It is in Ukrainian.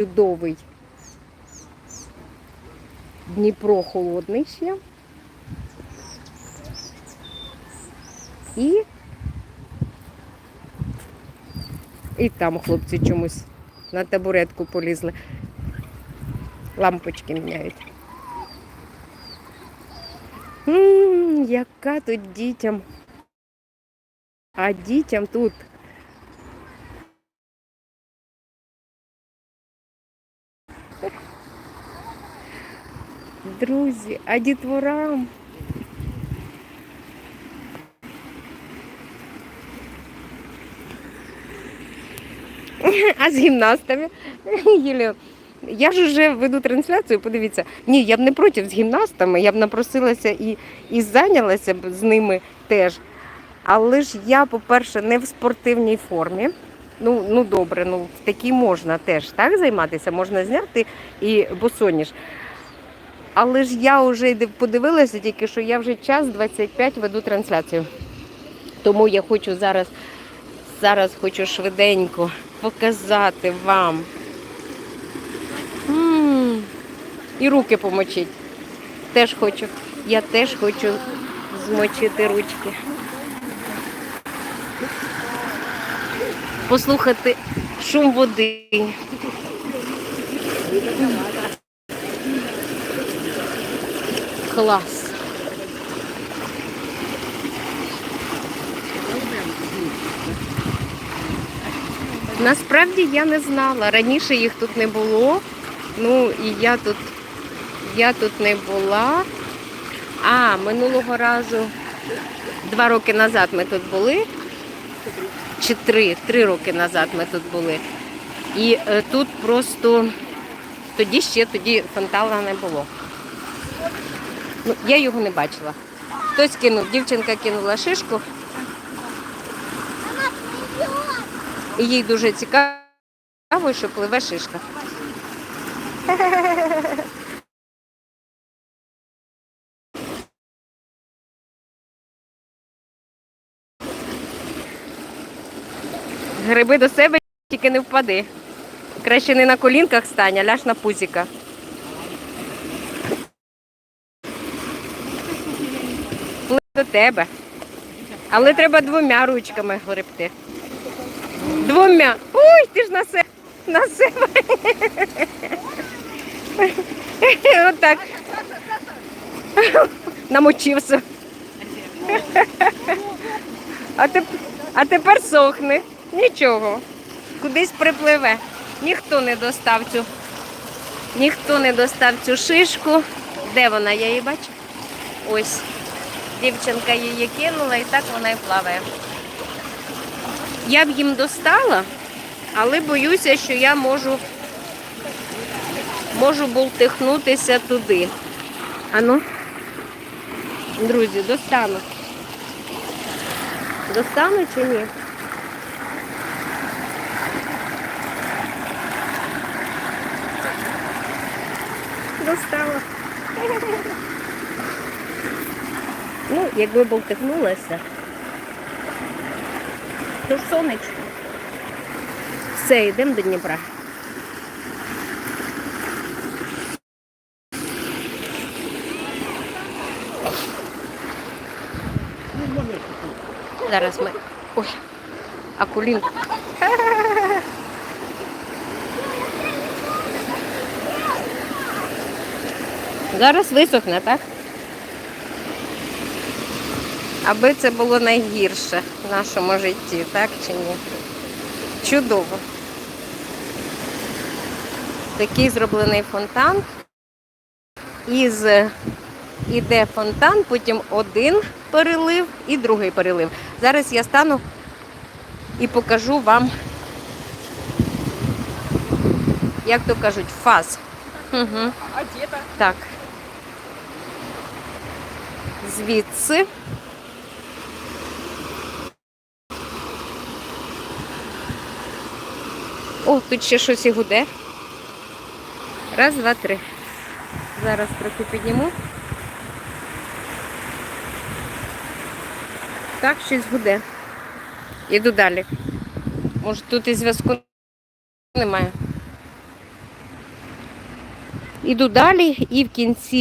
чудовий. Дніпро холодний ще. І, і там хлопці чомусь на табуретку полізли. Лампочки міняють. М, яка тут дітям. А дітям тут. Друзі, а дітворам. А з гімнастами. Я ж вже веду трансляцію, подивіться. Ні, я б не проти з гімнастами, я б напросилася і, і зайнялася б з ними теж. Але ж я, по-перше, не в спортивній формі. Ну, ну добре, ну в такій можна теж так займатися, можна зняти і босоніж. Але ж я вже подивилася тільки, що я вже час 25 веду трансляцію. Тому я хочу зараз, зараз хочу швиденько показати вам. м І руки помочити. Теж хочу. Я теж хочу змочити ручки. Послухати шум води. Клас. Насправді я не знала. Раніше їх тут не було. Ну і я тут, я тут не була. А, минулого разу, два роки назад ми тут були. Чи три, три роки назад ми тут були. І е, тут просто тоді ще тоді фонтана не було. Ну, я його не бачила. Хтось кинув, дівчинка кинула шишку. І їй дуже цікаво, що пливе шишка. Гриби до себе тільки не впади. Краще не на колінках стань, а ляж на пузіка. Пливе до тебе. Але треба двома ручками гребти. Двома. Ой, ти ж на себе. На себе. Отак. Намочився. А тепер сохне. Нічого. Кудись припливе. Ніхто не достав цю. Ніхто не достав цю шишку. Де вона? Я її бачу? Ось. Дівчинка її кинула і так вона і плаває. Я б їм достала, але боюся, що я можу, можу бултихнутися туди. Ану, друзі, достану. Достану чи ні? Достала. Ну, якби болтихнулася, то ж сонечко. Все, йдемо до Дніпра. Зараз ми. Ой, акулін. Зараз висохне, так? Аби це було найгірше в нашому житті, так чи ні? Чудово. Такий зроблений фонтан. Із іде фонтан, потім один перелив і другий перелив. Зараз я стану і покажу вам, як то кажуть, фаз. Угу. А где-то? Так. Звідси. О, тут ще щось і гуде. Раз, два, три. Зараз трохи підніму. Так, щось гуде. Іду далі. Може тут і зв'язку немає. Іду далі і в кінці